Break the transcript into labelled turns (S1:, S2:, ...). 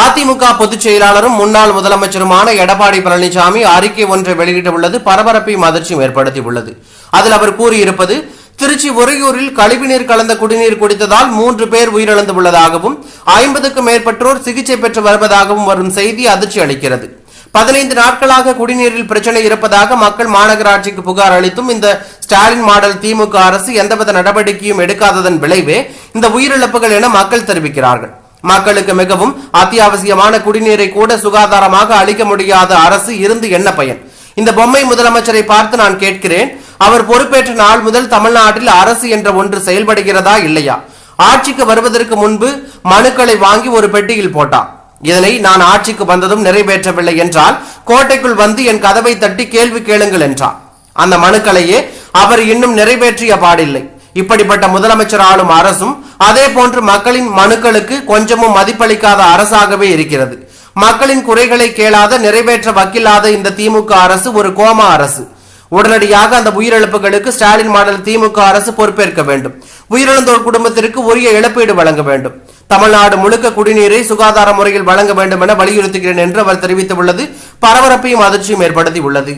S1: அதிமுக பொதுச் செயலாளரும் முன்னாள் முதலமைச்சருமான எடப்பாடி பழனிசாமி அறிக்கை ஒன்றை வெளியிட்டுள்ளது. பரபரப்பையும் அதிர்ச்சியும் ஏற்படுத்தியுள்ளது. அதில் அவர் கூறியிருப்பது திருச்சி உறையூரில் கழிவுநீர் கலந்த குடிநீர் குடித்ததால் மூன்று பேர் உயிரிழந்துள்ளதாகவும் ஐம்பதுக்கும் மேற்பட்டோர் சிகிச்சை பெற்று வருவதாகவும் வரும் செய்தி அதிர்ச்சி அளிக்கிறது. பதினைந்து நாட்களாக குடிநீரில் பிரச்சனை இருப்பதாக மக்கள் மாநகராட்சிக்கு புகார் அளித்தும் இந்த ஸ்டாலின் மாடல் திமுக அரசு எந்தவித நடவடிக்கையும் எடுக்காததன் விளைவே இந்த உயிரிழப்புகள் என மக்கள் தெரிவிக்கிறார்கள். மக்களுக்கு மிகவும் அத்தியாவசியமான குடிநீரை கூட சுகாதாரமாக அளிக்க முடியாத அரசு இருந்து என்ன பயன்? இந்த பொம்மை முதலமைச்சரை பார்த்து நான் கேட்கிறேன் அவர் பொறுப்பேற்ற நாள் முதல் தமிழ்நாட்டில் அரசு என்ற ஒன்று செயல்படுகிறதா இல்லையா? ஆட்சிக்கு வருவதற்கு முன்பு மனுக்களை வாங்கி ஒரு பெட்டியில் போட்டார் இதனை நான் ஆட்சிக்கு வந்ததும் நிறைவேற்றவில்லை என்றால் கோட்டைக்குள் வந்து என் கதவை தட்டி கேள்வி கேளுங்கள் என்றார். அந்த மனுக்களையே அவர் இன்னும் நிறைவேற்றிய பாடில்லை. இப்படிப்பட்ட முதலமைச்சர் ஆளும் அரசும் அதே போன்று மக்களின் மனுக்களுக்கு கொஞ்சமும் மதிப்பளிக்காத அரசாகவே இருக்கிறது. மக்களின் குறைகளை கேளாத நிறைவேற்ற வக்கில்லாத இந்த திமுக அரசு ஒரு கோமா அரசு. உடனடியாக அந்த உயிரிழப்புகளுக்கு ஸ்டாலின் மாடல் திமுக அரசு பொறுப்பேற்க வேண்டும். உயிரிழந்தோர் குடும்பத்திற்கு உரிய இழப்பீடு வழங்க வேண்டும். தமிழ்நாடு முழுக்க குடிநீரை சுகாதார முறையில் வழங்க வேண்டும் என வலியுறுத்துகிறேன் என்று அவர் தெரிவித்துள்ளது. பரபரப்பையும் அதிர்ச்சியும் ஏற்படுத்தி உள்ளது